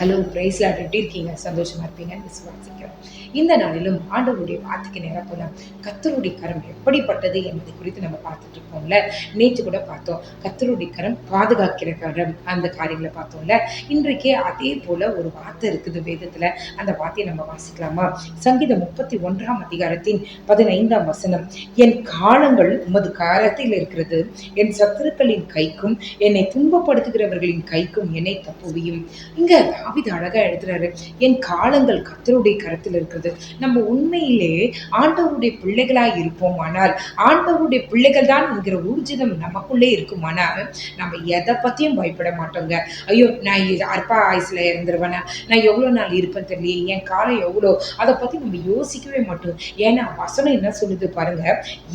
பிரைஸ்லாட் எப்படி இருக்கீங்க? சந்தோஷமா இருப்பீங்க? விசுவாசிக்கிறோம். இந்த நாளிலும் ஆண்டவருடைய வார்த்தைக்கு நேரம் போலாம். கத்தருடைய கரம் எப்படிப்பட்டது என்பதை குறித்து நம்ம பார்த்துட்டு இருக்கோம்ல நேற்று கூட பார்த்தோம். கத்தருடைய கரம் பாதுகாக்கிற கரம் அந்த காரியங்களை பார்த்தோம்ல. இன்றைக்கே அதே போல ஒரு வார்த்தை இருக்குது வேதத்துல. அந்த வார்த்தையை நம்ம வாசிக்கலாமா? சங்கீதம் முப்பத்தி ஒன்றாம் அதிகாரத்தின் பதினைந்தாம் வசனம். என் காலங்கள் உமது காலத்தில் இருக்கிறது. என் சத்துருக்களின் கைக்கும் என்னை துன்பப்படுத்துகிறவர்களின் கைக்கும் என்னை தப்புவியும். இங்க தாவித அழகாக எழுதுறாரு என் காலங்கள் கத்தருடைய கரத்தில் இருக்கிறது. நம்ம உண்மையிலே ஆண்டவருடைய பிள்ளைகளாக இருப்போம் ஆனால் ஆண்டவருடைய பிள்ளைகள் தான் என்கிற ஊர்ஜிதம் நமக்குள்ளே இருக்குமானால் நம்ம எதை பற்றியும் பயப்பட மாட்டோங்க. ஐயோ நான் இது ஆயுசில் ஆயுசுல இறந்துருவேனா? நான் எவ்வளோ நாள் இருப்பேன் தெரியலையே? என் காலம் எவ்வளோ? அதை பற்றி நம்ம யோசிக்கவே மாட்டோம். ஏன்னா வசனம் என்ன சொல்லுது பாருங்க.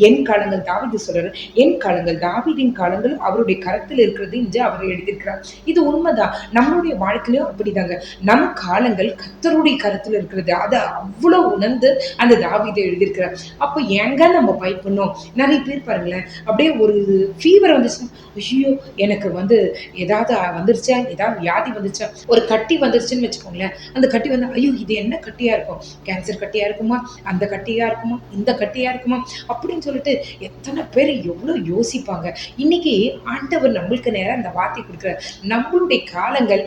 என் காலங்கள் தாவிது சொல்றாரு என் காலங்கள் தாவிதின் காலங்கள் அவருடைய கரத்தில் இருக்கிறது என்று அவர் எழுதியிருக்கிறார். இது உண்மைதான். நம்மளுடைய வாழ்க்கையிலும் அப்படிதாங்க நம் காலங்கள் கத்தருடைய கருத்தில் இருக்கிறது. அதை அவ்வளவு உணர்ந்து அந்த தாவிதை எழுதியிருக்கிறார். அப்போ எங்க நம்ம பயப்படணும்? நிறைய பேர் பாருங்களேன் அப்படியே ஒரு ஃபீவர் வந்துச்சுன்னா ஐயோ எனக்கு வந்து ஏதாவது வந்துருச்சா? ஏதாவது வியாதி வந்துருச்சா? ஒரு கட்டி வந்துருச்சுன்னு வச்சுக்கோங்களேன். அந்த கட்டி வந்து ஐயோ இது என்ன கட்டியா இருக்கும்? கேன்சர் கட்டியா இருக்குமா? அந்த கட்டியா இருக்குமா? இந்த கட்டியாக இருக்குமா? அப்படின்னு சொல்லிட்டு எத்தனை பேர் எவ்வளோ யோசிப்பாங்க. இன்னைக்கு ஆண்டவர் நம்மளுக்கு நேரம் அந்த வார்த்தை கொடுக்குறார். நம்மளுடைய காலங்கள்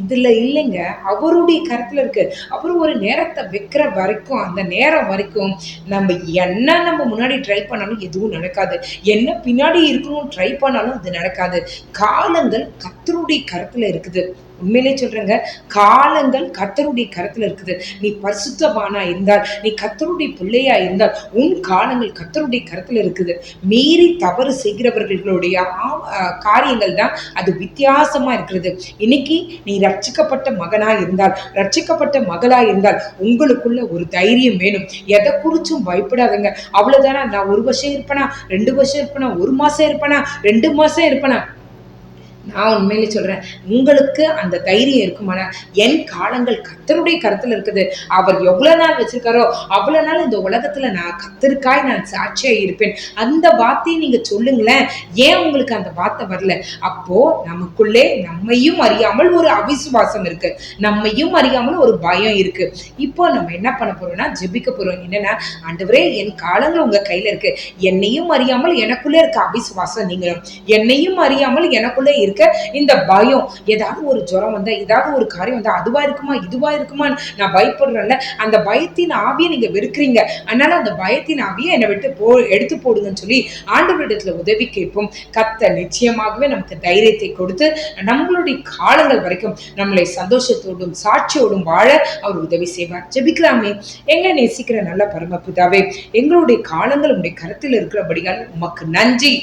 இதுல இல்லைங்க அவருடைய கருத்துல இருக்கு. அவர் ஒரு நேரத்தை வைக்கிற வரைக்கும் அந்த நேரம் வரைக்கும் நம்ம என்ன நம்ம முன்னாடி ட்ரை பண்ணாலும் எதுவும் நடக்காது. என்ன பின்னாடி இருக்கணும் ட்ரை பண்ணாலும் அது நடக்காது. காலங்கள் கத்தருடைய கருத்துல இருக்குது. உண்மையிலே சொல்றேங்க காலங்கள் கத்தருடைய கருத்துல இருக்குது. நீ பரிசுத்தமானா இருந்தால் நீ கத்தருடைய பிள்ளையா இருந்தால் உன் காலங்கள் கத்தருடைய கருத்துல இருக்குது. மீறி தவறு செய்கிறவர்களுடைய காரியங்கள் தான் அது வித்தியாசமா இருக்கிறது. இன்னைக்கு நீ ரட்சிக்கப்பட்ட மகனா இருந்தால் ரட்சிக்கப்பட்ட மகளா இருந்தால் உங்களுக்குள்ள ஒரு தைரியம் வேணும். எதை குறிச்சும் பயப்படாதுங்க. அவ்வளவுதானா? நான் ஒரு வருஷம் இருப்பேனா? ரெண்டு வருஷம் இருப்பேனா? ஒரு மாசம் இருப்பேனா? ரெண்டு மாசம் இருப்பேனா? நான் உண்மையிலே சொல்றேன் உங்களுக்கு அந்த தைரியம் இருக்குமானா? என் காலங்கள் கத்தருடைய கருத்துல இருக்குது. அவர் எவ்வளவு நாள் வச்சிருக்காரோ அவ்வளவு நாள் இந்த உலகத்துல நான் கத்தருக்காய் நான் சாட்சியா இருப்பேன். அந்த வார்த்தையை நீங்க சொல்லுங்களேன். ஏன் உங்களுக்கு அந்த வார்த்தை வரல? அப்போ நமக்குள்ளே நம்மையும் அறியாமல் ஒரு அவிசுவாசம் இருக்கு. நம்மையும் அறியாமல் ஒரு பயம் இருக்கு. இப்போ நம்ம என்ன பண்ண போறோம்னா ஜெபிக்க போறோம். என்னன்னா ஆண்டவரே என் காலங்கள் உங்க கையில இருக்கு. என்னையும் அறியாமல் எனக்குள்ளே இருக்க அவிசுவாசம் நீங்களும். என்னையும் அறியாமல் எனக்குள்ளே இருக்க இந்த பயம். ஏதாவது ஒரு ஜுரம் வந்தா ஏதாவது ஒரு காரியம் வந்தா அதுவா இருக்குமா இதுவா இருக்குமான்னு நான் பயப்படுறேன்ல. அந்த பயத்தின் ஆவியை நீங்க வெறுக்கிறீங்க. அதனால அந்த பயத்தின் ஆவியை என்னை விட்டு போ எடுத்து போடுங்கன்னு சொல்லி ஆண்டவரிடத்துல உதவி கேட்போம். கத்த நிச்சயமாகவே நமக்கு தைரியத்தை கொடுத்து நம்மளுடைய காலங்கள் வரைக்கும் நம்மளை சந்தோஷத்தோடும் சாட்சியோடும் வாழ அவர் உதவி செய்வார். ஜெபிக்கலாமே. எங்களை நேசிக்கிற நல்ல பரமபிதாவே எங்களுடைய காலங்கள் உடைய கருத்தில் இருக்கிறபடியால் உமக்கு நன்றி.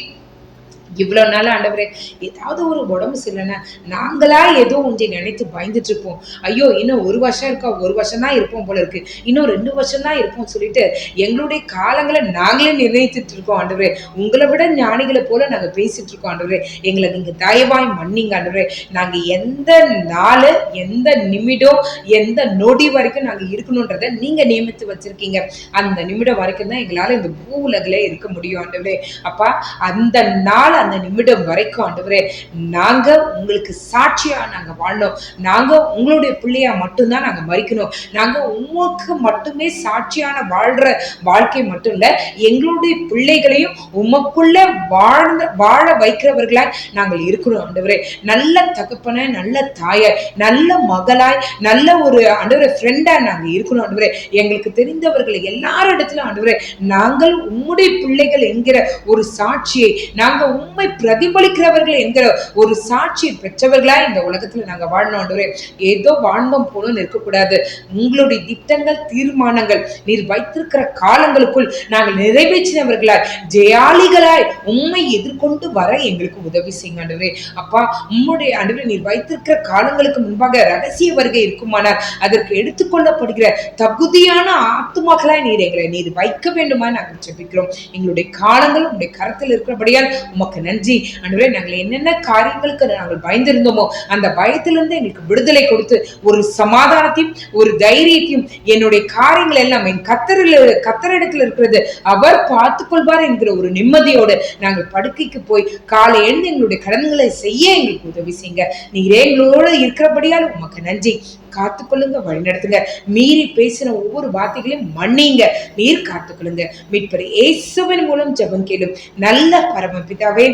இவ்வளோ நாள் ஆண்டவரே ஏதாவது ஒரு உடம்பு சரியில்லைன்னா நாங்களா ஏதோ ஒன்றை நினைத்து பயந்துட்டு இருப்போம். ஐயோ இன்னும் ஒரு வருஷம் இருக்கா? ஒரு வருஷம் தான் இருப்போம் போல இருக்கு. இன்னும் ரெண்டு வருஷம் தான் இருப்போம் சொல்லிட்டு எங்களுடைய காலங்களை நாங்களே நிர்ணயித்துட்டு இருக்கோம் ஆண்டவரே. உங்களை விட ஞானிகளை போல நாங்கள் பேசிட்டு இருக்கோம் ஆண்டவரே. எங்களை நீங்க தயவாய் மன்னிங்க ஆண்டவரே. நாங்கள் எந்த நாள் எந்த நிமிடம் எந்த நொடி வரைக்கும் நாங்கள் இருக்கணுன்றதை நீங்க நியமித்து வச்சிருக்கீங்க. அந்த நிமிடம் வரைக்கும் தான் எங்களால் இந்த பூ உலகிலே இருக்க முடியும் ஆண்டவரே. அப்பா அந்த நாள் அந்த நிமிடம் வரைக்கும் ஆண்டவரே நாங்க உங்களுக்கு சாட்சியா நாங்க வாழணும். நாங்க உங்களுடைய பிள்ளையா மட்டும்தான் நாங்க மறிக்கணும். நாங்க உமக்கு மட்டுமே சாட்சியான வாழ்ற வாழ்க்கை மட்டும் இல்ல எங்களுடைய பிள்ளைகளையும் உமக்குள்ள வாழ்ந்த வாழ வைக்கிறவர்களாய் நாங்கள் இருக்கணும் ஆண்டவரே. நல்ல தகப்பன நல்ல தாயாய் நல்ல மகளாய் நல்ல ஒரு ஆண்டவரை ஃப்ரெண்டா நாங்க இருக்கணும் ஆண்டவரே. எங்களுக்கு தெரிந்தவர்கள் எல்லாரிடத்திலும் ஆண்டவரே நாங்கள் உம்முடைய பிள்ளைகள் என்கிற ஒரு சாட்சியை நாங்க உண்மை பிரதிபலிக்கிறவர்கள் என்கிற ஒரு சாட்சியை பெற்றவர்களா இந்த உலகத்துல நாங்க வாழணும் ஏதோ வாழ்ந்தோம் போலும் இருக்கக்கூடாது உங்களுடைய திட்டங்கள் தீர்மானங்கள் நீர் வைத்திருக்கிற காலங்களுக்குள் நாங்கள் நிறைவேற்றினவர்களாய் ஜெயாளிகளாய் உண்மை எதிர்கொண்டு வர எங்களுக்கு உதவி செய்யுங்க ஆண்டவரே. அப்பா உம்முடைய ஆண்டவரே நீர் வைத்திருக்கிற காலங்களுக்கு முன்பாக ரகசிய வருகை இருக்குமானால் அதற்கு எடுத்துக்கொள்ளப்படுகிற தகுதியான ஆத்துமாக்களாய் நீர் எங்களை நீர் வைக்க வேண்டுமா நாங்கள் ஜெபிக்கிறோம். எங்களுடைய காலங்கள் உங்களுடைய கரத்தில் இருக்கிறபடியால் உமக்கு நன்றி. ஆண்டவரே நாங்கள் என்னென்ன காரியங்களுக்கு நாங்கள் பயந்திருந்தோமோ அந்த பயத்திலிருந்து எங்களுக்கு விடுதலை கொடுத்து ஒரு சமாதானத்தையும் ஒரு தைரியத்தையும் என்னுடைய காரியங்கள் எல்லாம் என் கத்தரில் கத்தரிடத்தில் இருக்கிறது அவர் பார்த்துக்கொள்வார் என்கிற ஒரு நிம்மதியோடு நாங்கள் படுக்கைக்கு போய் காலை எழுந்து எங்களுடைய கடன்களை செய்ய எங்களுக்கு உதவி செய்யுங்க. நீரே எங்களோடு இருக்கிறபடியால் உமக்கு நன்றி. காத்துக்கொள்ளுங்க வழிநடத்துங்க மீறி பேசின ஒவ்வொரு வார்த்தைகளையும் மன்னிங்க. நீர் காத்துக்கொள்ளுங்க. மீட்பர் இயேசுவின் மூலம் ஜபம் கேளும் நல்ல பரமபிதாவே